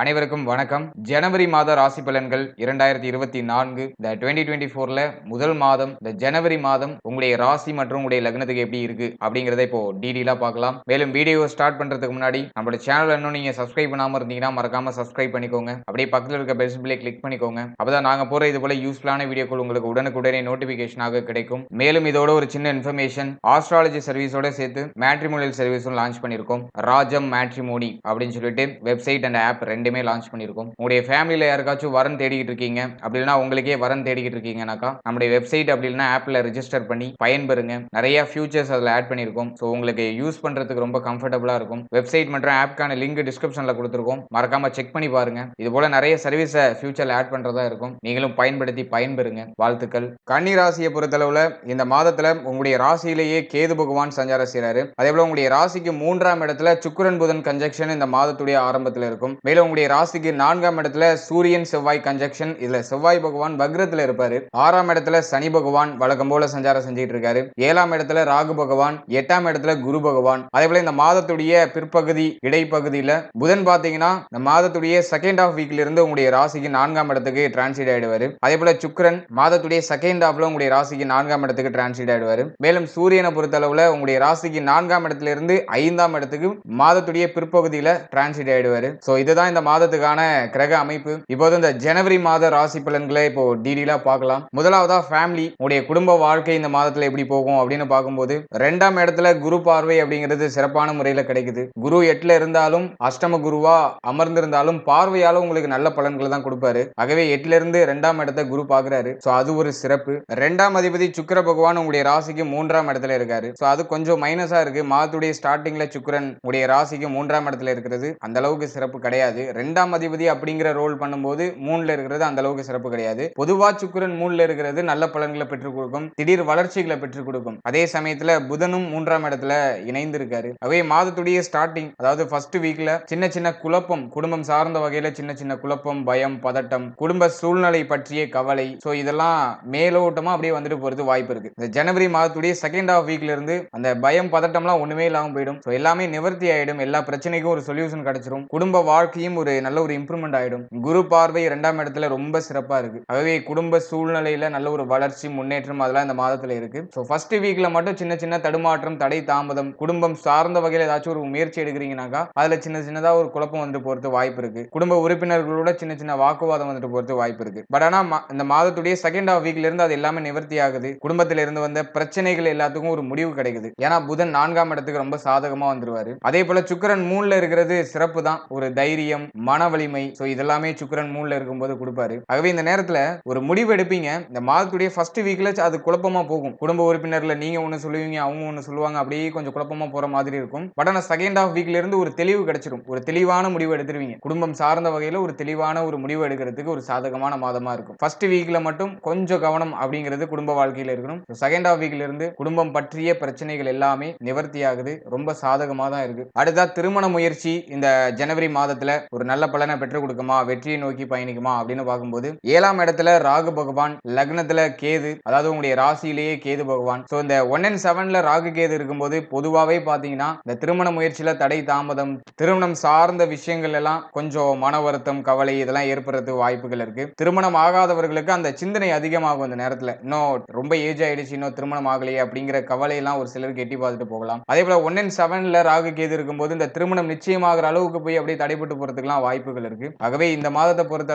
அனைவருக்கும் வணக்கம். ஜனவரி மாத ராசி பலன்கள் இரண்டாயிரத்தி இருபத்தி நான்கு. இந்த டுவெண்ட்டி டுவெண்ட்டி ஃபோர்ல முதல் மாதம் இந்த ஜனவரி மாதம் உங்களுடைய ராசி மற்றும் உங்களுடைய லக்னத்துக்கு எப்படி இருக்கு அப்படிங்கறத இப்போ டீடெயிலா பார்க்கலாம். மேலும் வீடியோ ஸ்டார்ட் பண்றதுக்கு முன்னாடி நம்மளோட சேனல் இன்னும் நீங்க சப்ஸ்கிரைப் பண்ணாம இருந்தீங்கன்னா மறக்காம சப்ஸ்கிரைப் பண்ணிக்கோங்க. அப்படியே பக்கத்தில் இருக்க பெல் சிம்பிளை கிளிக் பண்ணிக்கோங்க. அப்பதான் நாங்க போற இது போல யூஸ்ஃபுல்லான வீடியோக்கள் உங்களுக்கு உடனுக்குடனே நோட்டிபிகேஷனாக கிடைக்கும். மேலும் இதோட ஒரு சின்ன இன்ஃபர்மேஷன் ஆஸ்ட்ராலஜி சர்வீஸோட சேர்த்து மேட்ரிமோனியல் சர்வீஸும் லான்ச் பண்ணிருக்கோம் ராஜம் மேட்ரிமோனி அப்படின்னு சொல்லிட்டு வெப்சைட் அண்ட் ஆப் ரெண்டு ரெண்டுமே லான்ச் பண்ணியிருக்கோம். உங்களுடைய ஃபேமிலியில் யாருக்காச்சும் வரன் தேடிக்கிட்டு இருக்கீங்க அப்படின்னா உங்களுக்கே வரன் தேடிக்கிட்டு இருக்கீங்கனாக்கா நம்முடைய வெப்சைட் அப்படின்னா ஆப்பில் ரிஜிஸ்டர் பண்ணி பயன்பெறுங்க. நிறைய ஃபியூச்சர்ஸ் அதில் ஆட் பண்ணியிருக்கோம். ஸோ உங்களுக்கு யூஸ் பண்ணுறதுக்கு ரொம்ப கம்ஃபர்டபுளாக இருக்கும். வெப்சைட் மற்றும் ஆப்க்கான லிங்க் டிஸ்கிரிப்ஷனில் கொடுத்துருக்கோம். மறக்காம செக் பண்ணி பாருங்க. இது போல நிறைய சர்வீஸை ஃபியூச்சரில் ஆட் பண்ணுறதா இருக்கும். நீங்களும் பயன்படுத்தி பயன்பெறுங்க. வாழ்த்துக்கள். கன்னி ராசியை பொறுத்தளவில் இந்த மாதத்தில் உங்களுடைய ராசியிலேயே கேது பகவான் சஞ்சாரம் செய்கிறாரு அதே போல உங்களுடைய ராசிக்கு மூன்றாம் இடத்துல சுக்கிரன் புதன் கன்ஜெக்ஷன் இந்த மாதத்துடைய ஆரம்பத்தில் இருக்கும். மேலும் உங்களுடைய ராசிக்கு நான்காம் இடத்துல சூரியன் செவ்வாய் கன்ஜெக்ஷன் இதுல செவ்வாய் பகவான் வக்ரத்துல இருப்பாரு. ஆறாம் இடத்துல சனி பகவான் வழக்கம் போல சஞ்சாரம் செஞ்சுட்டு இருக்காரு. ஏழாம் இடத்துல ராகு பகவான் எட்டாம் இடத்துல குரு பகவான். அதே போல இந்த மாதத்துடைய பிற்பகுதி இடைப்பகுதியில புதன் பாத்தீங்கன்னா இந்த மாதத்துடைய செகண்ட் ஹாஃப் வீக்ல இருந்து உங்களுடைய ராசிக்கு நான்காம் இடத்துக்கு டிரான்சிட் ஆயிடுவாரு. அதே போல சுக்ரன் மாதத்துடைய செகண்ட் ஹாஃப்ல உங்களுடைய ராசிக்கு நான்காம் இடத்துக்கு டிரான்சிட் ஆயிடுவாரு. மேலும் சூரியனை பொறுத்த அளவுல உங்களுடைய ராசிக்கு நான்காம் இடத்துல இருந்து ஐந்தாம் இடத்துக்கு மாதத்துடைய பிற்பகுதியில டிரான்சிட் ஆயிடுவாரு. சோ இதுதான் இந்த மாதத்துக்கான கிரக அமைப்பு இப்போது இந்த ஜனவரி மாத ராசி பலன்களை இப்போ டீடெயிலா பார்க்கலாம். முதலாவதா ஃபேமிலி உடைய குடும்ப வாழ்க்கை இந்த மாதத்துல எப்படி போகும் அப்படின்னு பார்க்கும்போது ரெண்டாம் இடத்துல குரு பார்வை அப்படிங்கிறது சிறப்பான முறையில கிடைக்குது. குரு எட்டுல இருந்தாலும் அஷ்டம குருவா அமர்ந்திருந்தாலும் பார்வையால உங்களுக்கு நல்ல பலன்களை தான் கொடுப்பாரு. ஆகவே எட்டுல இருந்து ரெண்டாம் இடத்தை குரு பாக்குறாரு சோ அது ஒரு சிறப்பு. ரெண்டாம் அதிபதி சுக்கர பகவான் உங்களுடைய ராசிக்கு மூன்றாம் இடத்துல இருக்காரு. சோ அது கொஞ்சம் மைனஸா இருக்கு. மாதத்துடைய ஸ்டார்டிங்ல சுக்கரன் உடைய ராசிக்கு மூன்றாம் இடத்துல இருக்கிறது. அந்த அளவுக்கு சிறப்பு கிடையாது. ரெண்டாம் அதிபதி அப்படிங்கிற ரோல் பண்ணும்போது மூணுல இருக்கிறது அந்த அளவுக்கு சிறப்பு கிடையாது. பொதுவா சுக்கரன் மூணுல இருக்கிறது நல்ல பலன்களை பெற்றுக் கொடுக்கும். திடீர் வளர்ச்சிகளை பெற்றுக் கொடுக்கும். அதே சமயத்துல புதனும் மூன்றாம் இடத்துல இணைந்து இருக்காரு அவே மாதத்துடைய ஸ்டார்டிங் அதாவது ஃபர்ஸ்ட் வீக்ல சின்ன சின்ன குழப்பம் குடும்பம் சார்ந்த வகையில சின்ன சின்ன குழப்பம் பயம் பதட்டம் குடும்ப சூழ்நிலை பற்றிய கவலை. ஸோ இதெல்லாம் மேலோட்டமா அப்படியே வந்துட்டு போறது வாய்ப்பு இருக்கு. இந்த ஜனவரி மாதத்துடைய செகண்ட் ஆஃப் வீக்ல இருந்து அந்த பயம் பதட்டம்லாம் ஒண்ணுமே இல்லாமல் போயிடும். ஸோ எல்லாமே நிவர்த்தி ஆயிடும். எல்லா பிரச்சனைக்கும் ஒரு சொல்யூஷன் கிடைச்சிரும். குடும்ப வாழ்க்கையும் ஒரு நல்ல ஒரு இம்ப்ரூவ்மெண்ட் ஆயிடும். குரு பார்வை இரண்டாம் இடத்துல ரொம்ப சிறப்பாக இருக்குது ஆகவே குடும்ப சூழ்நிலையில் நல்ல ஒரு வளர்ச்சி முன்னேற்றம் அதெல்லாம் இந்த மாதத்தில் இருக்குது ஸோ ஃபர்ஸ்ட் வீக்கில் மட்டும் சின்ன சின்ன தடுமாற்றம் தடை தாமதம் குடும்பம் சார்ந்த வகையில் ஏதாச்சும் ஒரு முயற்சி எடுக்கிறீங்கனாக்கா அதில் சின்ன சின்னதாக ஒரு குழப்பம் வந்துட்டு போகிறது வாய்ப்பு இருக்குது குடும்ப உறுப்பினர்களோட சின்ன சின்ன வாக்குவாதம் வந்துட்டு போகிறது வாய்ப்பு இருக்குது பட் ஆனால் இந்த மாதத்துடைய செகண்ட் ஹாஃப் வீக்லேருந்து அது எல்லாமே நிவர்த்தி ஆகுது. குடும்பத்திலிருந்து வந்த பிரச்சனைகள் எல்லாத்துக்கும் ஒரு முடிவு கிடைக்குது. ஏன்னா புதன் நான்காம் இடத்துக்கு ரொம்ப சாதகமாக வந்துடுவார் அதே போல் சுக்கரன் மூணில் இருக்கிறது சிறப்பு தான் ஒரு தைரியம் மன வலிமை ஸோ இதெல்லாமே சுக்கரன் மூணில் இருக்கும்போது கொடுப்பாரு. ஆகவே இந்த நேரத்தில் ஒரு முடிவு எடுப்பீங்க. இந்த மாதத்துடைய ஃபர்ஸ்ட் வீக்கில் அது குழப்பமாக போகும். குடும்ப உறுப்பினரில் நீங்கள் ஒன்று சொல்லுவீங்க அவங்க ஒன்று சொல்லுவாங்க அப்படியே கொஞ்சம் குழப்பமாக போகிற மாதிரி இருக்கும். பட் ஆனால் செகண்ட் ஹாஃப் வீக்ல இருந்து ஒரு தெளிவு கிடைச்சிரும். ஒரு தெளிவான முடிவு எடுத்துருவீங்க. குடும்பம் சார்ந்த வகையில் ஒரு தெளிவான ஒரு முடிவு எடுக்கிறதுக்கு ஒரு சாதகமான மாதமாக இருக்கும். ஃபர்ஸ்ட் வீக்கில் மட்டும் கொஞ்சம் கவனம் அப்படிங்கிறது குடும்ப வாழ்க்கையில் இருக்கணும். செகண்ட் ஆஃப் வீக்ல இருந்து குடும்பம் பற்றிய பிரச்சனைகள் எல்லாமே நிவர்த்தி ஆகுது ரொம்ப சாதகமாக தான் இருக்கு. அடுத்தா திருமண முயற்சி இந்த ஜனவரி மாதத்தில் ஒரு நல்ல பலனை பெற்றுக் கொடுக்குமா? வெற்றியை நோக்கி பயணிக்குமா? அப்படின்னு பார்க்கும்போது ஏழாம் இடத்துல ராகு பகவான் லக்னத்துல கேது அதாவது உங்களுடைய ராசியிலேயே கேது பகவான். ஸோ இந்த ஒன் அண்ட் செவன்ல ராகு கேது இருக்கும்போது பொதுவாகவே பார்த்தீங்கன்னா இந்த திருமண முயற்சியில தடை தாமதம் திருமணம் சார்ந்த விஷயங்கள் எல்லாம் கொஞ்சம் மன வருத்தம் கவலை இதெல்லாம் ஏற்படுறதுக்கு வாய்ப்புகள் இருக்கு. திருமணம் ஆகாதவர்களுக்கு அந்த சிந்தனை அதிகமாகும் அந்த நேரத்தில். இன்னும் ரொம்ப ஏஜ் ஆயிடுச்சு இன்னும் திருமணம் ஆகலையே அப்படிங்கிற கவலையெல்லாம் ஒரு சிலருக்கு எட்டி பார்த்துட்டு போகலாம். அதே போல ஒன் அண்ட் செவன்ல ராகு கேது இருக்கும்போது இந்த திருமணம் நிச்சயமாகிற அளவுக்கு போய் அப்படியே தடைப்பட்டு போறதுக்குலாம் வாய்ப்புகள் இருக்கு. ஆகவே இந்த மாதத்தை பொறுத்த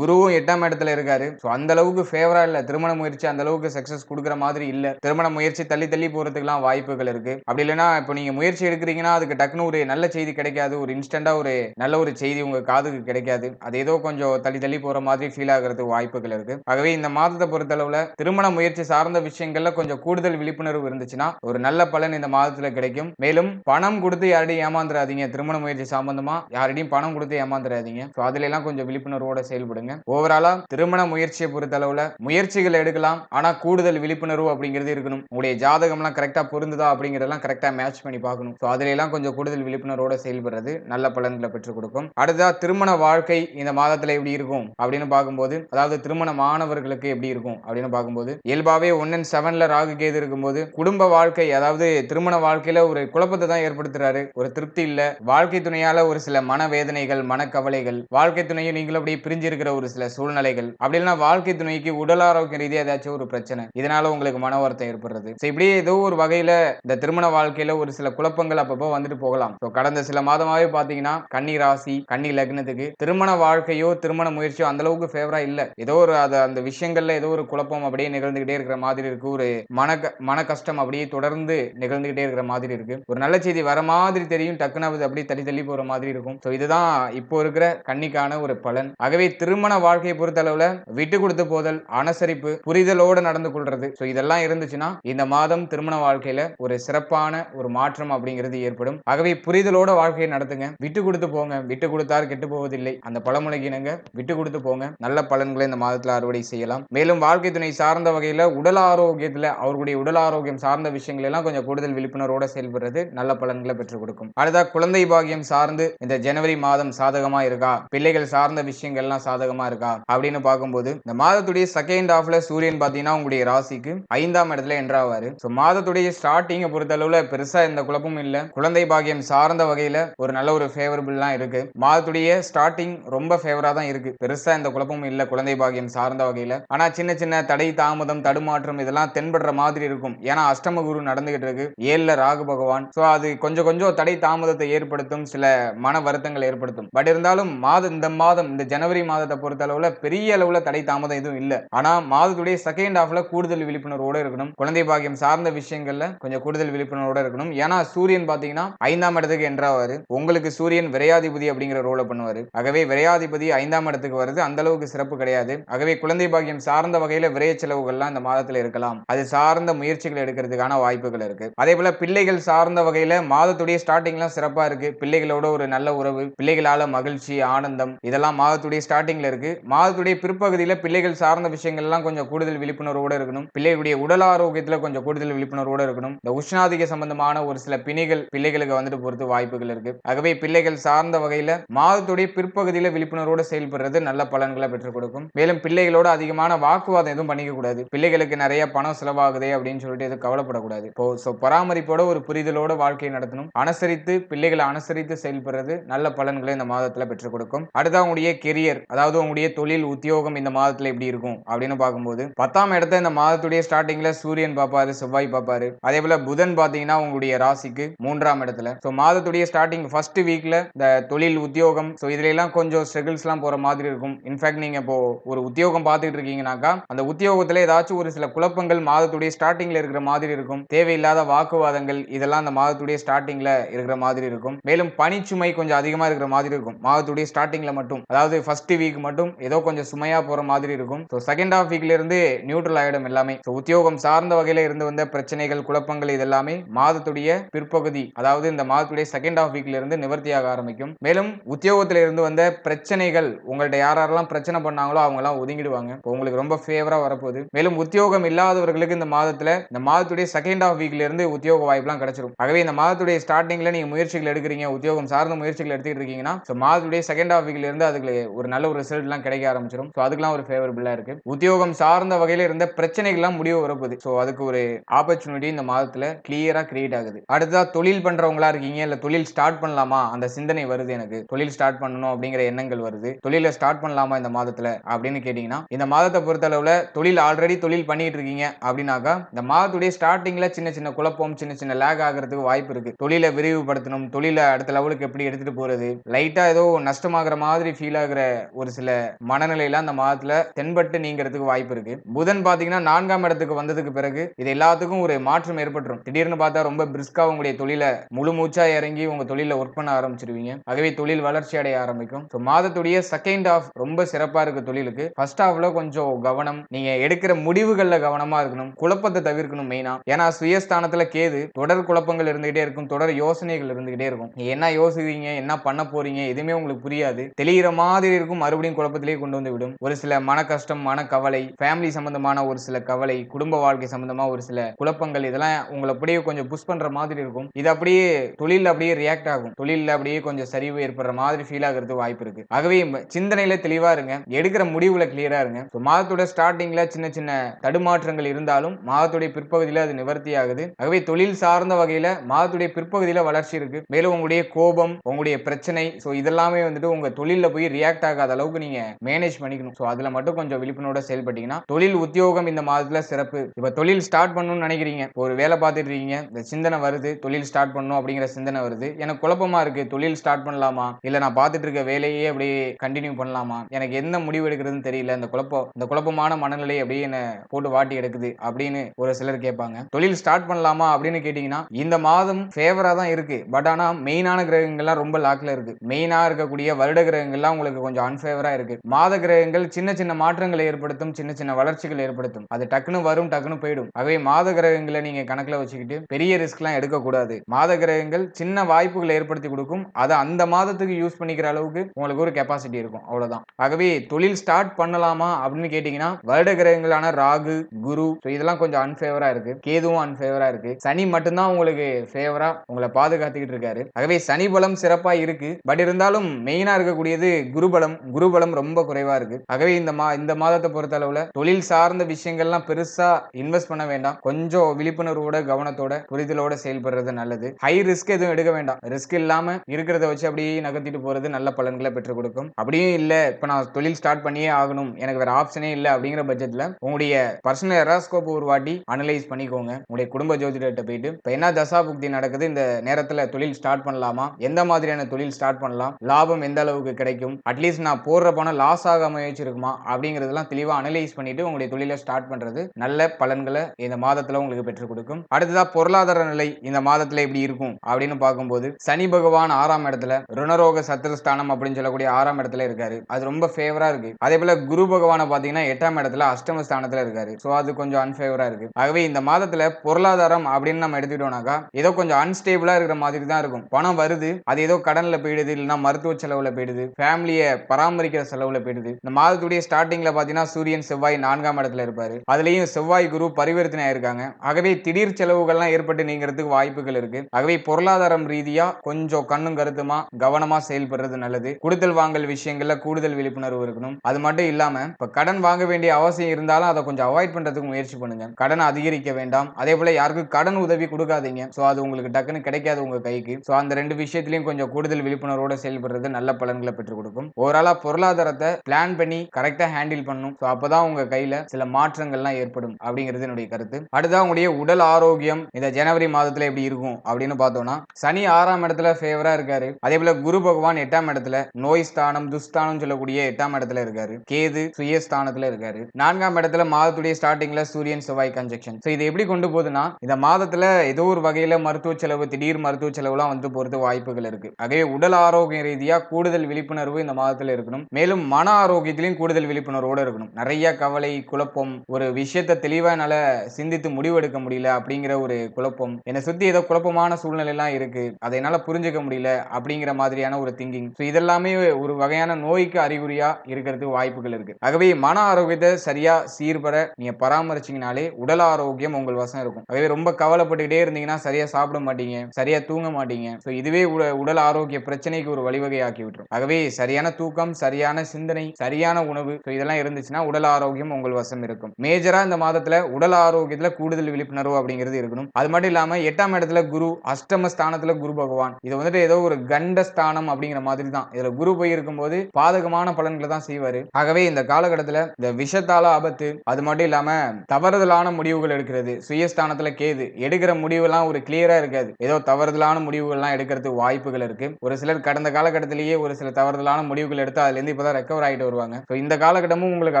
குருவும் எட்டாம் இடத்துல இருக்காரு. ஸோ அந்த அளவுக்கு ஃபேவரா இல்ல திருமண முயற்சி அந்த அளவுக்கு சக்சஸ் கொடுக்குற மாதிரி இல்ல. திருமண முயற்சி தள்ளி தள்ளி போறதுக்குலாம் வாய்ப்புகள் இருக்கு. அப்படி இல்லைன்னா இப்போ நீங்க முயற்சி எடுக்கிறீங்கன்னா அதுக்கு டக்குன்னு ஒரு நல்ல செய்தி கிடைக்காது. ஒரு இன்ஸ்டன்டா ஒரு நல்ல ஒரு செய்தி உங்க காதுக்கு கிடைக்காது. அது ஏதோ கொஞ்சம் தள்ளி தள்ளி போற மாதிரி ஃபீல் ஆகிறதுக்கு வாய்ப்புகள் இருக்கு. ஆகவே இந்த மாதத்தை பொறுத்தளவுல திருமண முயற்சி சார்ந்த விஷயங்கள்ல கொஞ்சம் கூடுதல் விழிப்புணர்வு இருந்துச்சுன்னா ஒரு நல்ல பலன் இந்த மாதத்துல கிடைக்கும். மேலும் பணம் கொடுத்து யாரையும் ஏமாந்துடாதீங்க திருமண முயற்சி சம்பந்தமா யாரையும் பணம் கொடுத்து ஏமாந்துடாதீங்க ஸோ அதுல எல்லாம் கொஞ்சம் விழிப்புணர்வோட செயல்படுங்க. ஓவராலா திருமண முயற்சியை பொறுத்த அளவுல முயற்சிகள் எடுக்கலாம். ஆனா கூடுதல் விழிப்புணர்வு அப்படிங்கிறது இருக்கணும். உங்களுடைய ஜாதகம்லாம் கரெக்டா பொருந்துதா அப்படிங்கிறதெல்லாம் கரெக்டா மேட்ச் பண்ணி பார்க்கணும். ஸோ அதுல எல்லாம் கொஞ்சம் கூடுதல் விழிப்புணர்வோட செயல்படுறது நல்ல பலன்களை பெற்றுக் கொடுக்கும். அடுத்ததா திருமண வாழ்க்கை இந்த மாதத்துல எப்படி இருக்கும் அப்படின்னு பார்க்கும்போது அதாவது திருமண மாணவர்களுக்கு எப்படி இருக்கும் அப்படின்னு பார்க்கும்போது இயல்பாவே ஒன் அண்ட் செவன்ல ராகு கேது இருக்கும்போது குடும்ப வாழ்க்கை அதாவது திருமண வாழ்க்கையில ஒரு குழப்பத்தை தான் ஏற்படுத்துறாரு. ஒரு திருப்தி இல்ல. வாழ்க்கை துணையால ஒரு சில மனவேதனை பிரச்சனைகள் மனக்கவலைகள் வாழ்க்கை துணையை நீங்களும் அப்படியே பிரிஞ்சிருக்கிற ஒரு சில சூழ்நிலைகள். அப்படி இல்லைன்னா வாழ்க்கை துணைக்கு உடல் ஆரோக்கிய ரீதியா ஏதாச்சும் ஒரு பிரச்சனை. இதனால உங்களுக்கு மன வருத்தம் ஏற்படுறது. இப்படியே ஏதோ ஒரு வகையில இந்த திருமண வாழ்க்கையில ஒரு சில குழப்பங்கள் அப்பப்போ வந்துட்டு போகலாம். கடந்த சில மாதமாவே பாத்தீங்கன்னா கன்னி ராசி கன்னி லக்னத்துக்கு திருமண வாழ்க்கையோ திருமண முயற்சியோ அந்த அளவுக்கு ஃபேவரா இல்ல. ஏதோ ஒரு அது அந்த விஷயங்கள்ல ஏதோ ஒரு குழப்பம் அப்படியே நிகழ்ந்துகிட்டே இருக்கிற மாதிரி இருக்கு. ஒரு மன மன கஷ்டம் அப்படியே தொடர்ந்து நிகழ்ந்துகிட்டே இருக்கிற மாதிரி இருக்கு. ஒரு நல்ல செய்தி வர மாதிரி தெரியும் டக்குன்னு அப்படியே தள்ளி தள்ளி போற மாதிரி இருக்கும். ஸோ இதுதான் தான் இப்போ இருக்கிற கன்னிக்கான ஒரு பலன். ஆகவே திருமண வாழ்க்கையை பொறுத்தளவுல விட்டு கொடுத்து போதல் அனுசரிப்பு புரிதலோடு நடந்து கொள்றது. ஸோ இதெல்லாம் இருந்துச்சுன்னா இந்த மாதம் திருமண வாழ்க்கையில ஒரு சிறப்பான ஒரு மாற்றம் அப்படிங்கிறது ஏற்படும். ஆகவே புரிதலோட வாழ்க்கையை நடத்துங்க. விட்டு கொடுத்து போங்க. விட்டு கொடுத்தார் கெட்டு போவதில்லை. அந்த பழமொழிக்கு இணங்க விட்டு கொடுத்து போங்க. நல்ல பலன்களை இந்த மாதத்தில் அறுவடை செய்யலாம். மேலும் வாழ்க்கை துணை சார்ந்த வகையில் உடல் ஆரோக்கியத்தில் அவர்களுடைய உடல் ஆரோக்கியம் சார்ந்த விஷயங்கள் எல்லாம் கொஞ்சம் கூடுதல் விழிப்புணர்வோட செயல்படுறது நல்ல பலன்களை பெற்றுக் கொடுக்கும். அடுத்த குழந்தை பாகியம் சார்ந்து இந்த ஜனவரி மாதம் சாதகமா இருக்கா? பிள்ளைகள் சார்ந்த விஷயங்கள் எல்லாம் சாதகமா இருக்கா? அப்படின்னு பார்க்கும்போது இந்த மாதத்துடைய செகண்ட் ஹாஃப்ல சூரியன் பாத்தீங்கன்னா உங்களுடைய ராசிக்கு ஐந்தாம் இடத்துல என்றாவாரு ஸோ மாதத்துடைய ஸ்டார்டிங்கை பொறுத்த அளவுல பெருசா எந்த குழப்பமும் இல்ல. குழந்தை பாக்கியம் சார்ந்த வகையில ஒரு நல்ல ஒரு ஃபேவரபிள்லாம் இருக்கு. மாதத்துடைய ஸ்டார்டிங் ரொம்ப ஃபேவரா தான் இருக்கு. பெருசா எந்த குழப்பமும் இல்ல குழந்தை பாக்கியம் சார்ந்த வகையில. ஆனா சின்ன சின்ன தடை தாமதம் தடுமாற்றம் இதெல்லாம் தென்படுற மாதிரி இருக்கும். ஏன்னா அஷ்டம குரு நடந்துகிட்டு இருக்கு. ஏழுல ராகு பகவான். சோ அது கொஞ்சம் கொஞ்சம் தடை தாமதத்தை ஏற்படுத்தும். சில மன வருத்தங்களை ஏற்படுத்தும். பட் இருந்தாலும் மாதம் இந்த மாதம் இந்த ஜனவரி மாதத்தை பொறுத்த அளவுல பெரிய அளவுல தடை தாமதம் எதுவும் இல்ல. ஆனா மாதத்துடைய செகண்ட் ஹாஃப்ல கூடுதல் விழிப்புணர்வோட இருக்கணும். குழந்தை பாக்கியம் சார்ந்த விஷயங்கள்ல கொஞ்சம் கூடுதல் விழிப்புணர்வோட இருக்கணும். ஏன்னா சூரியன் பாத்தீங்கன்னா ஐந்தாம் இடத்துக்கு என்றாவாரு. உங்களுக்கு சூரியன் விரையாதிபதி அப்படிங்கிற ரோலை பண்ணுவாரு. ஆகவே விரையாதிபதி ஐந்தாம் இடத்துக்கு வருது அந்த அளவுக்கு சிறப்பு கிடையாது. ஆகவே குழந்தை பாக்கியம் சார்ந்த வகையில விரைய செலவுகள்லாம் இந்த மாதத்துல இருக்கலாம். அது சார்ந்த முயற்சிகள் எடுக்கிறதுக்கான வாய்ப்புகள் இருக்கு. அதே போல பிள்ளைகள் சார்ந்த வகையில மாதத்துடைய ஸ்டார்டிங்லாம் சிறப்பா இருக்கு. பிள்ளைகளோட ஒரு நல்ல உறவு பிள்ளைகள் பிள்ளைகளால மகிழ்ச்சி ஆனந்தம் இதெல்லாம் மாதத்துடைய ஸ்டார்டிங்ல இருக்கு. மாதத்துடைய பிற்பகுதியில பிள்ளைகள் சார்ந்த விஷயங்கள்லாம் கொஞ்சம் கூடுதல் விழிப்புணர்வோட இருக்கணும். பிள்ளைகளுடைய உடல் ஆரோக்கியத்துல கொஞ்சம் கூடுதல் விழிப்புணர்வோட இருக்கணும். இந்த உஷ்ணாதிக சம்பந்தமான ஒரு சில பிணிகள் பிள்ளைகளுக்கு வந்துட்டு பொறுத்து வாய்ப்புகள் இருக்கு. ஆகவே பிள்ளைகள் சார்ந்த வகையில மாதத்துடைய பிற்பகுதியில விழிப்புணர்வோட செயல்படுறது நல்ல பலன்களை பெற்றுக் கொடுக்கும். மேலும் பிள்ளைகளோட அதிகமான வாக்குவாதம் எதுவும் பண்ணிக்க கூடாது பிள்ளைகளுக்கு நிறைய பணம் செலவாகுதே அப்படின்னு சொல்லிட்டு எதுவும் கவலைப்படக்கூடாது. இப்போ ஸோ பராமரிப்போட ஒரு புரிதலோட வாழ்க்கையை நடத்தணும். அனுசரித்து பிள்ளைகளை அனுசரித்து செயல்படுறது நல்ல பலன்களை இந்த மாதத்துல பெற்றுக் கொடுக்கும். அடுத்து உங்களுடைய கெரியர் அதாவது உங்களுடைய தொழில் உத்தியோகம் இந்த மாதத்துல எப்படி இருக்கும் அப்படின்னு பார்க்கும்போது பத்தாம் இடத்த இந்த மாதத்துடைய ஸ்டார்டிங்ல சூரியன் பார்ப்பாரு செவ்வாய் பார்ப்பாரு. அதே போல புதன் பாத்தீங்கன்னா உங்களுடைய ராசிக்கு மூன்றாம் இடத்துல. ஸோ மாதத்துடைய ஸ்டார்டிங் ஃபர்ஸ்ட் வீக்ல இந்த தொழில் உத்தியோகம் ஸோ இதுல எல்லாம் கொஞ்சம் ஸ்ட்ரகிள்ஸ் எல்லாம் போற மாதிரி இருக்கும். இன்ஃபேக்ட் நீங்க இப்போ ஒரு உத்தியோகம் பார்த்துட்டு இருக்கீங்கன்னாக்கா அந்த உத்தியோகத்துல ஏதாச்சும் ஒரு சில குழப்பங்கள் மாதத்துடைய ஸ்டார்டிங்ல இருக்கிற மாதிரி இருக்கும். தேவையில்லாத வாக்குவாதங்கள் இதெல்லாம் அந்த மாதத்துடைய ஸ்டார்டிங்ல இருக்கிற மாதிரி இருக்கும். மேலும் பணிச்சுமை கொஞ்சம் அதிகமா இருக்கிற மாதிரி இருக்கும். மாதத்துடைய ஸ்டார்டிங்ல மட்டும். அதாவது ஃபர்ஸ்ட் வீக் மட்டும் ஏதோ கொஞ்சம் சுமையா போற மாதிரி இருக்கும். ஸோ செகண்ட் ஹாஃப் வீக்ல இருந்து நியூட்ரல் ஆயிடும் எல்லாமே. ஸோ உத்தியோகம் சார்ந்த வகையில இருந்து வந்த பிரச்சனைகள் குழப்பங்கள் இதெல்லாமே மாதத்துடைய பிற்பகுதி அதாவது இந்த மாதத்துடைய செகண்ட் ஹாஃப் வீக்ல இருந்து நிவர்த்தியாக ஆரம்பிக்கும். மேலும் உத்தியோகத்துல இருந்து வந்த பிரச்சனைகள் உங்கள்ட்ட யார் யாரெல்லாம் பிரச்சனை பண்ணாங்களோ அவங்க எல்லாம் ஒதுங்கிடுவாங்க உங்களுக்கு ரொம்ப ஃபேவரா வரப்போகுது. மேலும் உத்தியோகம் இல்லாதவர்களுக்கு இந்த மாதத்துல இந்த மாதத்துடைய செகண்ட் ஹாஃப் வீக்ல இருந்து உத்தியோக வாய்ப்புலாம் கிடைச்சிரும். ஆகவே இந்த மாதத்துடைய ஸ்டார்டிங்ல நீங்க முயற்சிகள் எடுக்கிறீங்க உத்தியோகம் சார்ந்த முயற்சிகள் எடுத்துட்டு பார்த்தீங்கன்னா ஸோ மாதத்துடைய செகண்ட் ஹாஃப் வீக்ல இருந்து அதுக்கு ஒரு நல்ல ஒரு ரிசல்ட் எல்லாம் கிடைக்க ஆரம்பிச்சிடும் ஸோ அதுக்கெல்லாம் ஒரு ஃபேவரபிளா இருக்கு. உத்தியோகம் சார்ந்த வகையில இருந்த பிரச்சனைகள்லாம் முடிவு வரப்போகுது ஸோ அதுக்கு ஒரு ஆப்பர்ச்சுனிட்டி இந்த மாதத்துல கிளியரா கிரியேட் ஆகுது. அடுத்ததா தொழில் பண்றவங்களா இருக்கீங்க இல்ல தொழில் ஸ்டார்ட் பண்ணலாமா? அந்த சிந்தனை வருது எனக்கு. தொழில் ஸ்டார்ட் பண்ணணும் அப்படிங்கிற எண்ணங்கள் வருது. தொழில ஸ்டார்ட் பண்ணலாமா இந்த மாதத்துல அப்படின்னு கேட்டீங்கன்னா இந்த மாதத்தை பொறுத்த அளவுல தொழில் ஆல்ரெடி தொழில் பண்ணிட்டு இருக்கீங்க அப்படின்னாக்கா இந்த மாதத்துடைய ஸ்டார்டிங்ல சின்ன சின்ன குழப்பம் சின்ன சின்ன லேக் ஆகிறதுக்கு வாய்ப்பு இருக்கு. தொழிலை விரிவுபடுத்தணும். தொழிலை அடுத்த லெவலுக்கு எப்படி எடுத்துட்டு போறது? லைட்டா ஏதோ நஷ்டமாகிற மாதிரி ஃபீல் ஆகுற ஒரு சில மனநிலையில அந்த மாதத்துல தென்பட்டு நீங்கிறதுக்கு வாய்ப்பு இருக்கு. புதன் பாத்தீங்கன்னா நான்காம் இடத்துக்கு வந்ததுக்கு பிறகு இது எல்லாத்துக்கும் ஒரு மாற்றம் ஏற்பட்டுரும். திடீர்னு பார்த்தா ரொம்ப பிரிஸ்கா உங்களுடைய தொழிலை முழு மூச்சா இறங்கி உங்க தொழில ஒர்க் பண்ண ஆரம்பிச்சிருவீங்க. ஆகவே தொழில் வளர்ச்சி அடைய ஆரம்பிக்கும். ஸோ மாதத்துடைய செகண்ட் ஆஃப் ரொம்ப சிறப்பா இருக்கு தொழிலுக்கு ஃபர்ஸ்ட் ஹாஃப்ல கொஞ்சம் கவனம் நீங்க எடுக்கிற முடிவுகள்ல கவனமா இருக்கணும். குழப்பத்தை தவிர்க்கணும் மெயினா ஏன்னா சுயஸ்தானத்துல கேது தொடர் குழப்பங்கள் இருந்துகிட்டே இருக்கும் தொடர் யோசனைகள் இருந்துகிட்டே இருக்கும். என்ன யோசிக்கிறீங்க என்ன பண்ண போறீங்க எதுவுமே உங்களுக்கு புரியாது. தெளிகிற மாதிரி இருக்கும் மறுபடியும் குழப்பத்திலேயே கொண்டு வந்து விடும். ஒரு சில மன கஷ்டம் மன கவலை ஃபேமிலி சம்பந்தமான ஒரு சில கவலை குடும்ப வாழ்க்கை சம்பந்தமா ஒரு சில குழப்பங்கள் இதெல்லாம் உங்களை அப்படியே கொஞ்சம் புஷ் பண்ற மாதிரி இருக்கும். இது அப்படியே தொழில் அப்படியே ரியாக்ட் ஆகும். தொழில்ல அப்படியே கொஞ்சம் சரிவு ஏற்படுற மாதிரி ஃபீல் ஆகிறதுக்கு வாய்ப்பு இருக்கு. ஆகவே சிந்தனையில தெளிவா இருங்க. எடுக்கிற முடிவுல கிளியரா இருங்க. மாதத்தோட ஸ்டார்டிங்ல சின்ன சின்ன தடுமாற்றங்கள் இருந்தாலும் மாதத்துடைய பிற்பகுதியில அது நிவர்த்தி ஆகுது. ஆகவே தொழில் சார்ந்த வகையில மாதத்துடைய பிற்பகுதியில வளர்ச்சி இருக்கு. மேலும் உங்களுடைய கோபம் உங்களுடைய பிரச்சனை ஸோ இதெல்லாமே வந்துட்டு உங்க தொழில போய் ரியாக்ட் ஆகாத அளவுக்கு நீங்க மேனேஜ் பண்ணிக்கணும். ஸோ அதுல மட்டும் கொஞ்சம் விழிப்புணர்வோட செயல்பட்டீங்கன்னா தொழில் உத்தியோகம் இந்த மாதத்துல சிறப்பு. இப்ப தொழில் ஸ்டார்ட் பண்ணணும்னு நினைக்கிறீங்க. ஒரு வேலை பார்த்துட்டு இருக்கீங்க. இந்த சிந்தனை வருது. தொழில் ஸ்டார்ட் பண்ணணும் அப்படிங்கிற சிந்தனை வருது. எனக்கு குழப்பமா இருக்கு. தொழில் ஸ்டார்ட் பண்ணலாமா? இல்ல நான் பார்த்துட்டு இருக்க வேலையே அப்படியே கண்டினியூ பண்ணலாமா? எனக்கு என்ன முடிவு எடுக்கிறதுன்னு தெரியல. இந்த குழப்பம் இந்த குழப்பமான மனநிலை அப்படியே என்ன போட்டு வாட்டி எடுக்குது அப்படின்னு ஒரு சிலர் கேட்பாங்க. தொழில் ஸ்டார்ட் பண்ணலாமா அப்படின்னு கேட்டீங்கன்னா இந்த மாதம் ஃபேவரா தான் இருக்கு. பட் ஆனா மெயினான கிரகங்கள்லாம் ரொம்ப லாக்ல இருக்கு. மெயினாக இருக்கக்கூடிய வருட கிரகங்கள்லாம் உங்களுக்கு கொஞ்சம் அன்ஃபேவராக இருக்கு. மாத கிரகங்கள் சின்ன சின்ன மாற்றங்களை ஏற்படுத்தும் சின்ன சின்ன வளர்ச்சிகள் ஏற்படுத்தும். அது டக்குன்னு வரும் டக்குன்னு போயிடும். ஆகவே மாத கிரகங்களை நீங்க கணக்கில் வச்சுக்கிட்டு பெரிய ரிஸ்க்லாம் எடுக்கக்கூடாது. மாத கிரகங்கள் சின்ன வாய்ப்புகளை ஏற்படுத்தி கொடுக்கும். அதை அந்த மாதத்துக்கு யூஸ் பண்ணிக்கிற அளவுக்கு உங்களுக்கு ஒரு கெப்பாசிட்டி இருக்கும். அவ்வளோதான் ஆகவே தொழில் ஸ்டார்ட் பண்ணலாமா அப்படின்னு கேட்டிங்கன்னா வருட கிரகங்களான ராகு குரு இதெல்லாம் கொஞ்சம் அன்ஃபேவரா இருக்கு. கேதுவும் அன்ஃபேவரா இருக்கு. சனி மட்டும்தான் உங்களுக்கு ஃபேவரா உங்களை பாதுகாத்துக்கிட்டு இருக்காரு. ஆகவே சனி பலம் சிறப்பா இருக்கு. பட் இருந்தாலும் மெயினா இருக்கக்கூடியது குருபலம். குருபலம் ரொம்ப குறைவா இருக்கு. ஆகவே இந்த மா இந்த மாதத்தை பொறுத்த அளவுல தொழில் சார்ந்த விஷயங்கள்லாம் பெருசா இன்வெஸ்ட் பண்ண வேண்டாம். கொஞ்சம் விழிப்புணர்வோட கவனத்தோட புரிதலோட செயல்படுறது நல்லது. ஹை ரிஸ்க் எதுவும் எடுக்க வேண்டாம். ரிஸ்க் இல்லாம இருக்கிறத வச்சு அப்படியே நகர்த்திட்டு போறது நல்ல பலன்களை பெற்றுக் கொடுக்கும். அப்படியும் இல்ல இப்ப நான் தொழில் ஸ்டார்ட் பண்ணியே ஆகணும். எனக்கு வேற ஆப்ஷனே இல்ல அப்படிங்கிற பட்சத்துல உங்களுடைய பர்சனல் எராஸ்கோப் ஒரு வாட்டி அனலைஸ் பண்ணிக்கோங்க. உங்களுடைய குடும்ப ஜோதிடர்கிட்ட போயிட்டு இப்ப என்ன தசா புக்தி நடக்குது? இந்த நேரத்துல தொழில் ஸ்டார்ட் பண்ணலாமா? எந்த மாதிரியான தொழில் ஸ்டார்ட் பண்ணலாம். லாபம் எந்த அளவுக்கு கிடைக்கும்? அட்லீஸ்ட் நான் போடுற பணம் லாஸ் ஆகாம வச்சிருக்குமா அப்படிங்கறதெல்லாம் தெளிவா அனலைஸ் பண்ணிட்டு உங்களுடைய தொழிலை ஸ்டார்ட் பண்றது நல்ல பலன்களை இந்த மாதத்துல உங்களுக்கு பெற்றுக் கொடுக்கும். அடுத்ததா பொருளாதார நிலை இந்த மாதத்துல எப்படி இருக்கும்? அப்படின்னு பார்க்கும்போது சனி பகவான் ஆறாம் இடத்துல ருணரோக சத்திரஸ்தானம் அப்படின்னு சொல்லக்கூடிய ஆறாம் இடத்துல இருக்காரு. அது ரொம்ப ஃபேவரா இருக்கு. அதே போல குரு பகவானை பாத்தீங்கன்னா எட்டாம் இடத்துல அஷ்டம ஸ்தானத்துல இருக்காரு. சோ அது கொஞ்சம் அன்ஃபேவரா இருக்கு. ஆகவே இந்த மாதத்துல பொருளாதாரம் அப்படின்னு நம்ம எடுத்துக்கிட்டோம்னாக்கா ஏதோ கொஞ்சம் அன்ஸ்டேபிளா இருக்கிற மாதிரி தான் இருக்கும். பணம் வருது அது ஏதோ கடன்ல போயிடுது இல்லைன்னா மருத்துவ செலவுல போயிடுது ஃபேமிலியை பராமரிக்கிற செலவுல போயிடுது. இந்த மாதத்துடைய ஸ்டார்டிங்ல பாத்தீங்கன்னா சூரியன் செவ்வாய் நான்காம் இடத்துல இருப்பாரு. அதுலயும் செவ்வாய் குரு பரிவர்த்தனை ஆயிருக்காங்க. ஆகவே திடீர் செலவுகள்லாம் ஏற்பட்டு நீங்கிறதுக்கு வாய்ப்புகள் இருக்கு. ஆகவே பொருளாதாரம் ரீதியா கொஞ்சம் கண்ணும் கருத்துமா கவனமா செயல்படுறது நல்லது. கொடுத்தல் வாங்கல் விஷயங்கள்ல கூடுதல் விழிப்புணர்வு இருக்கணும். அது மட்டும் இல்லாம இப்ப கடன் வாங்க வேண்டிய அவசியம் இருந்தாலும் அதை கொஞ்சம் அவாய்ட் பண்றதுக்கு முயற்சி பண்ணுங்க. கடன் அதிகரிக்க வேண்டாம். அதே போல யாருக்கும் கடன் உதவி கொடுக்காதீங்க. சோ அது உங்களுக்கு டக்குன்னு கிடைக்காது உங்க கைக்கு. சோ அந்த ரெண்டு விஷயத்திலையும் கொஞ்சம் கூடுதல் விழிப்புணர்வோட செயல்படுறது நல்ல பலன்களை பெற்றுக் கொடுக்கும். ஓவராலா பொருளாதாரத்தை பிளான் பண்ணி கரெக்டா ஹேண்டில் பண்ணும். சோ அப்பதான் உங்க கையில சில மாற்றங்கள்லாம் ஏற்படும் அப்படிங்கிறது என்னுடைய கருத்து. அடுத்தா உங்களுடைய உடல் ஆரோக்கியம் இந்த ஜனவரி மாதத்துல எப்படி இருக்கும் அப்படின்னு பார்த்தோம்னா சனி ஆறாம் இடத்துல ஃபேவரா இருக்காரு. அதே போல குரு பகவான் எட்டாம் இடத்துல நோய் ஸ்தானம் துஸ்தானம் சொல்லக்கூடிய எட்டாம் இடத்துல இருக்காரு. கேது சுயஸ்தானத்துல இருக்காரு. நான்காம் இடத்துல மாதத்துடைய ஸ்டார்டிங்ல சூரியன் செவ்வாய் கன்ஜெக்ஷன் ஸோ இது எப்படி கொண்டு போகுதுன்னா இந்த மாதத்துல ஏதோ ஒரு வகையில மருத்துவ செலவு திடீர் மருத்துவ செலவுலாம் வந்து போறது வாய்ப்புகள் இருக்கு. ஆகவே உடல் ஆரோக்கிய ரீதியா கூடுதல் விழிப்புணர்வு இந்த மாதத்துல இருக்கணும். மேலும் மன ஆரோக்கியத்திலையும் கூடுதல் விழிப்புணர்வோட இருக்கணும். நிறைய கவலை குழப்பம் ஒரு விஷயத்தை தெளிவா என்னால சிந்தித்து முடிவெடுக்க முடியல அப்படிங்கிற ஒரு குழப்பம். என்னை சுத்தி ஏதோ குழப்பமான சூழ்நிலை எல்லாம் இருக்கு. அதை என்னால புரிஞ்சுக்க முடியல அப்படிங்கிற மாதிரியான ஒரு திங்கிங் ஸோ இதெல்லாமே ஒரு வகையான நோய்க்கு அறிகுறியா இருக்கிறதுக்கு வாய்ப்புகள் இருக்கு. ஆகவே மன ஆரோக்கியத்தை சரியா சீர்பட நீங்க பராமரிச்சீங்கனாலே உடல் ஆரோக்கியம் உங்கள் வசம் இருக்கும். ஆகவே ரொம்ப கவலைப்பட்டுக்கிட்டே இருந்தீங்கன்னா சரியா சாப்பிட மாட்டீங்க சரியா தூங்க மாட்டீங்க. ஸோ இதுவே உடல் ஆரோக்கிய பிரச்சனை பிரச்சனைக்கு ஒரு வழிவகை ஆக்கி விட்டுரும் ஆகவே சரியான தூக்கம் சரியான சிந்தனை சரியான உணவு இதெல்லாம் இருந்துச்சுன்னா உடல் ஆரோக்கியம் உங்கள் வசம் இருக்கும். மேஜரா இந்த மாதத்துல உடல் ஆரோக்கியத்துல கூடுதல் விழிப்புணர்வு அப்படிங்கிறது இருக்கணும். அது மட்டும் இல்லாம எட்டாம் இடத்துல குரு அஷ்டம ஸ்தானத்துல குரு பகவான். இது வந்துட்டு ஏதோ ஒரு கண்ட ஸ்தானம் அப்படிங்கிற மாதிரி தான். இதுல குரு போய் இருக்கும்போது பாதகமான பலன்களை தான் செய்வாரு. ஆகவே இந்த காலகட்டத்துல இந்த விஷத்தால ஆபத்து அது மட்டும் இல்லாம தவறுதலான முடிவுகள் எடுக்கிறது சுயஸ்தானத்துல கேது எடுக்கிற முடிவெல்லாம் ஒரு கிளியரா இருக்காது. ஏதோ தவறுதலான முடிவுகள்லாம் எடுக்கிறதுக்கு வாய்ப்புகள் இருக்கு. ஒரு சிலர் கடந்த காலகட்டத்திலேயே ஒரு சில தவறுதலான முடிவுகள் எடுத்து அதுலேருந்து இப்போ தான் ரெக்கவர் ஆகிட்டு வருவாங்க. ஸோ இந்த காலகட்டமும் உங்களுக்கு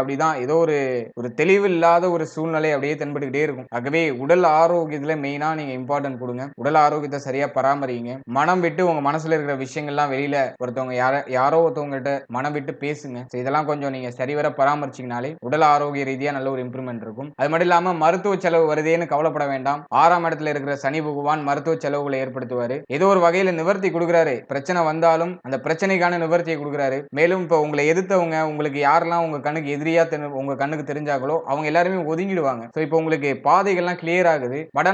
அப்படிதான். ஏதோ ஒரு ஒரு தெளிவு இல்லாத ஒரு சூழ்நிலை அப்படியே தென்பட்டுக்கிட்டே இருக்கும். ஆகவே உடல் ஆரோக்கியத்தில் மெயினாக நீங்கள் இம்பார்ட்டன்ட் கொடுங்க. உடல் ஆரோக்கியத்தை சரியாக பராமரிங்க. மனம் விட்டு உங்கள் மனசில் இருக்கிற விஷயங்கள்லாம் வெளியில் ஒருத்தவங்க யார யாரோ ஒருத்தவங்ககிட்ட மனம் விட்டு பேசுங்க. ஸோ இதெல்லாம் கொஞ்சம் நீங்கள் சரிவர பராமரிச்சிங்கனாலே உடல் ஆரோக்கிய ரீதியாக நல்ல ஒரு இம்ப்ரூவ்மெண்ட் இருக்கும். அது மட்டும் இல்லாமல் மருத்துவ செலவு வருதேன்னு கவலைப்பட வேண்டாம். ஆறாம் இடத்துல இருக்கிற சனி பகவான் மருத்துவ செலவுகளை ஏற்படுத்துவார். ஏதோ ஒரு வகையில் நிவர்த்தி கொடுக்குறாரு. பிரச்சனை வந்தாலும் அந்த பிரச்சனைக்கான நிவர்த்தியை கொடுக்குறாரு. மேலும் இப்போ உங்களை எதிர்த்தவங்க உங்களுக்கு யாரெல்லாம் உங்க கண்ணுக்கு எதிரியா தெரி- உங்க கண்ணுக்கு தெரிஞ்சாங்களோ அவங்க எல்லாருமே ஒதுங்கிடுவாங்க. ஸோ இப்போ உங்களுக்கு பாதைகள்லாம் கிளியர் ஆகுது. பட்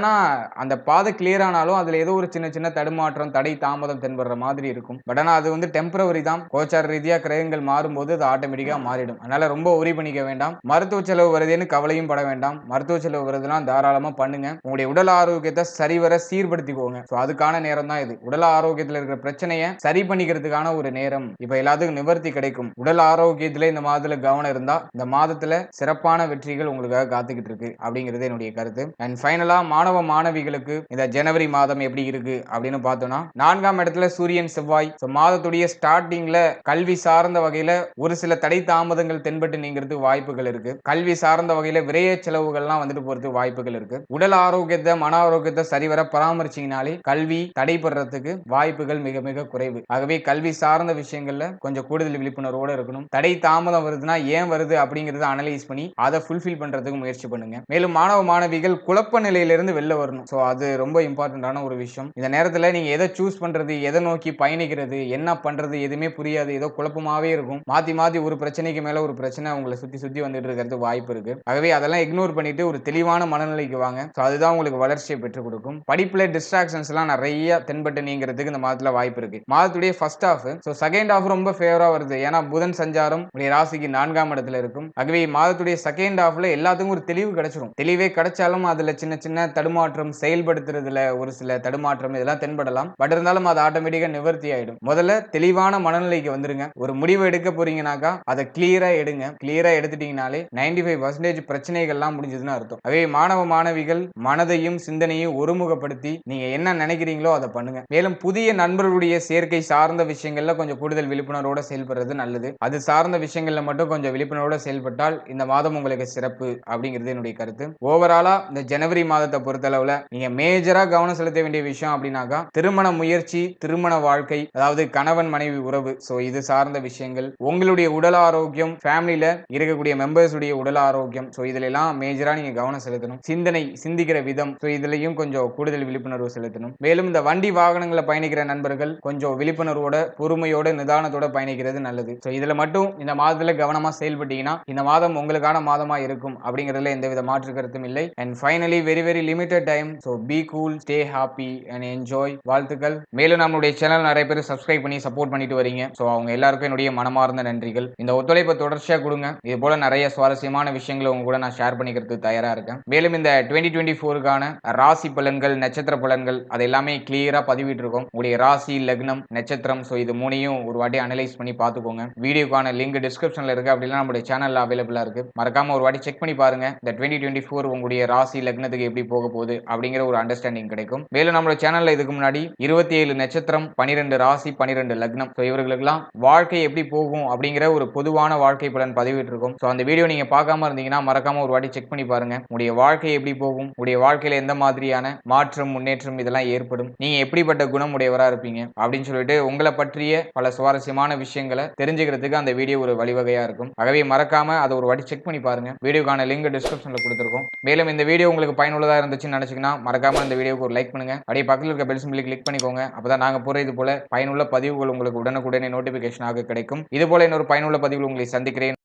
அந்த பாதை கிளியர் ஆனாலும் அதுல ஏதோ ஒரு சின்ன சின்ன தடுமாற்றம் தடை தாமதம் தென்படுற மாதிரி இருக்கும். பட் அது வந்து டெம்பரவரி தான். கோச்சார ரீதியா கிரகங்கள் மாறும்போது அது ஆட்டோமேட்டிக்கா மாறிடும். அதனால ரொம்ப உரி பண்ணிக்க வேண்டாம். மருத்துவ செலவு வருதுன்னு கவலையும் பட வேண்டாம். மருத்துவ செலவு வருதுலாம் தாராளமா பண்ணுங்க. உங்களுடைய உடல் ஆரோக்கியத்தை சரிவர சீர்படுத்திக்கோங்க. ஸோ அதுக்கான நேரம் தான் இது. உடல் ஆரோக்கியத்தில் இருக்கிற பிரச்சனையை சரி பண்ணிக்கிறதுக்கான ஒரு நேரம். இப்ப எல்லாத்துக்கும் நிவர்த்தி கிடைக்கும். உடல் ஆரோக்கியத்துல இந்த மாதத்துல கவனம் இருந்தா இந்த மாதத்துல சிறப்பான வெற்றிகள் உங்களுக்காக காத்துக்கிட்டு இருக்கு அப்படிங்கிறது என்னுடைய கருத்து. அண்ட் ஃபைனலா மாணவ மாணவிகளுக்கு இந்த ஜனவரி மாதம் எப்படி இருக்கு அப்படின்னு பார்த்தோம்னா நான்காம் இடத்துல சூரியன் செவ்வாய். மாதத்துடைய ஸ்டார்டிங்ல கல்வி சார்ந்த வகையில ஒரு சில தடை தாமதங்கள் தென்பட்டு நீங்கிறது வாய்ப்புகள் இருக்கு. கல்வி சார்ந்த வகையில விரைய செலவுகள்லாம் வந்துட்டு போறதுக்கு வாய்ப்புகள் இருக்கு. உடல் ஆரோக்கியத்தை மன ஆரோக்கியத்தை சரிவர பராமரிச்சிங்கனாலே கல்வி தடைபடுறதுக்கு வாய்ப்புகள் மிக மிக குறைவு. ஆகவே கல்வி சார்ந்த விஷயங்கள்ல கொஞ்சம் கூடுதல் விழிப்புணர்வோட இருக்கணும். தடை தாமதம் வருதுன்னா ஏன் வருது அப்படிங்கறத அனலைஸ் பண்ணி அதை ஃபுல்ஃபில் பண்றதுக்கு முயற்சி பண்ணுங்க. மேலும் மாணவ மாணவிகள் குழப்ப நிலையிலிருந்து வெளில வரணும். ஸோ அது ரொம்ப இம்பார்ட்டண்டான ஒரு விஷயம். இந்த நேரத்துல நீங்க எதை சூஸ் பண்றது எதை நோக்கி பயணிக்கிறது என்ன பண்றது எதுவுமே புரியாது. ஏதோ குழப்பமாவே இருக்கும். மாத்தி மாத்தி ஒரு பிரச்சனைக்கு மேல ஒரு பிரச்சனை உங்களை சுத்தி சுத்தி வந்துட்டு இருக்கிறது வாய்ப்பு இருக்கு. ஆகவே அதெல்லாம் இக்னோர் பண்ணிட்டு ஒரு தெளிவான மனநிலைக்கு வாங்க. ஸோ அதுதான் உங்களுக்கு வளர்ச்சியை பெற்றுக் கொடுக்கும். படிப்புல டிஸ்ட்ராக்ஷன்ஸ் எல்லாம் நிறைய தென்பட்டு நீங்கிறதுக்கு இந்த மாதத்துல வாய்ப்பு இருக்கு. வாரத்துடைய first half so second half ரொம்ப ஃபேவரா வருது. ஏன்னா புதன் சஞ்சாரம் உடைய ராசிக்கு நான்காம் இடத்துல இருக்கும். ஆகவே மாதத்துடைய செகண்ட் ஆஃப்ல எல்லாத்துக்கும் ஒரு தெளிவு கிடைச்சிரும். தெளிவே கிடைச்சாலும் அதுல சின்ன சின்ன தடுமாற்றம் செயல்படுத்துறதுல ஒரு சில தடுமாற்றம் இதெல்லாம் தென்படலாம். பட் இருந்தாலும் அது ஆட்டோமேட்டிக்கா நிவர்த்தி ஆயிடும். முதல்ல தெளிவான மனநிலைக்கு வந்துருங்க. ஒரு முடிவு எடுக்க போறீங்கனாக்கா அதை கிளியரா எடுங்க. கிளியரா எடுத்துட்டீங்கனாலே நைன்டி ஃபைவ் பர்சன்டேஜ் பிரச்சனைகள்லாம் முடிஞ்சதுன்னு அர்த்தம். அதே மாணவ மாணவிகள் மனதையும் சிந்தனையும் ஒருமுகப்படுத்தி நீங்க என்ன நினைக்கிறீங்களோ அதை பண்ணுங்க. மேலும் புதிய நண்பர்களுடைய சேர்க்கை சார்ந்த விஷயங்கள்ல கொஞ்சம் கூடுதல் விழிப்புணர்வோட செயல்படுறது நல்லது. அது சார்ந்த விஷயங்கள்ல மட்டும் கொஞ்சம் விழிப்புணர்வோட செயல்பட்டால் இந்த மாதம் உங்களுக்கு சிறப்பு அப்படிங்கிறது என்னுடைய கருத்து. ஓவராலா இந்த ஜனவரி மாதத்தை பொறுத்தளவுல நீங்க மேஜரா கவனம் செலுத்த வேண்டிய விஷயம் அப்படின்னாக்கா திருமண முயற்சி திருமண வாழ்க்கை அதாவது கணவன் மனைவி உறவு. சோ இது சார்ந்த விஷயங்கள். உங்களுடைய உடல் ஆரோக்கியம் ஃபேமிலியில இருக்கக்கூடிய மெம்பர்ஸ் உடைய உடல் ஆரோக்கியம். சோ இதுல எல்லாம் மேஜரா நீங்க கவனம் செலுத்தணும். சிந்தனை சிந்திக்கிற விதம். சோ இதுலயும் கொஞ்சம் கூடுதல் விழிப்புணர்வு செலுத்தணும். மேலும் இந்த வண்டி வாகனங்களை பயணிக்கிற நண்பர்கள் கொஞ்சம் விழிப்புணர்வோட பொறுமையோட நிதானத்தோட பயணிக்கிறது நல்லது. ஸோ இதில் மட்டும் இந்த மாதத்தில் கவனமாக செயல்பட்டீங்கன்னா இந்த மாதம் உங்களுக்கான மாதமாக இருக்கும் அப்படிங்கிறதுல எந்தவித மாற்று கருத்தும் இல்லை. And finally very very limited time so be cool stay happy and enjoy வாழ்த்துக்கள். மேலும் நம்மளுடைய சேனல் நிறைய பேர் சப்ஸ்கிரைப் பண்ணி சப்போர்ட் பண்ணிட்டு வரீங்க. ஸோ அவங்க எல்லாருக்கும் என்னுடைய மனமார்ந்த நன்றிகள். இந்த ஒத்துழைப்பை தொடர்ச்சியாக கொடுங்க. இது போல நிறைய சுவாரஸ்யமான விஷயங்களை உங்க கூட நான் ஷேர் பண்ணிக்கிறதுக்கு தயாராக இருக்கேன். மேலும் இந்த டுவெண்ட்டி டுவெண்ட்டி ஃபோருக்கான ராசி பலன்கள் நட்சத்திர பலன்கள் அது எல்லாமே கிளியரா பதிவிட்டு இருக்கோம் உங்களுடைய ராசி லக்னம் நட்சத்திரம். ஸோ இது மூணையும் ஒரு வாட்டி அனலைஸ் பண்ணி பார்த்துக்கோங்க. வீடியோக்கான லிங்க் டிஸ்கிரிப்ஷனில் இருக்குது அப்படின்னா நம்மளுடைய சேனலில் அவைலபிளாக இருக்குது மறக்காம ஒரு வாட்டி செக் பண்ணி பாருங்க. இந்த டுவெண்ட்டி டுவெண்ட்டி ஃபோர் உங்களுடைய ராசி லக்னத்துக்கு எப்படி போக போகுது அப்படிங்கிற ஒரு அண்டர்ஸ்டாண்டிங் கிடைக்கும். மேலும் நம்மளோட சேனலில் இதுக்கு முன்னாடி இருபத்தி ஏழு நட்சத்திரம் பன்னிரெண்டு ராசி பன்னிரெண்டு லக்னம். ஸோ இவர்களுக்கெல்லாம் வாழ்க்கை எப்படி போகும் அப்படிங்கிற ஒரு பொதுவான வாழ்க்கை பலன் பதிவிட்டிருக்கும். ஸோ அந்த வீடியோ நீங்கள் பார்க்காம இருந்தீங்கன்னா மறக்காம ஒரு வாட்டி செக் பண்ணி பாருங்க. உடைய வாழ்க்கை எப்படி போகும்? உடைய வாழ்க்கையில் எந்த மாதிரியான மாற்றம் முன்னேற்றம் இதெல்லாம் ஏற்படும்? நீங்கள் எப்படிப்பட்ட குணம் உடையவராக இருப்பீங்க? அப்படின்னு சொல்லி சொல்லிட்டு உங்களை பற்றிய பல சுவாரஸ்யமான விஷயங்களை தெரிஞ்சுக்கிறதுக்கு அந்த வீடியோ ஒரு வழிவகையா இருக்கும். ஆகவே மறக்காம அதை ஒரு வாட்டி செக் பண்ணி பாருங்க. வீடியோக்கான லிங்க் டிஸ்கிரிப்ஷன்ல கொடுத்துருக்கோம். மேலும் இந்த வீடியோ உங்களுக்கு பயனுள்ளதா இருந்துச்சுன்னு நினைச்சீங்கன்னா மறக்காம இந்த வீடியோக்கு ஒரு லைக் பண்ணுங்க. அப்படியே பக்கத்தில் இருக்க பெல் சிம்பிளி கிளிக் பண்ணிக்கோங்க. அப்பதான் நாங்க போற இது போல பயனுள்ள பதிவுகள் உங்களுக்கு உடனுக்குடனே நோட்டிபிகேஷனாக கிடைக்கும். இது போல இன்னொரு பயனுள்ள பதிவுகள் உங்களை சந்திக்கிறேன்.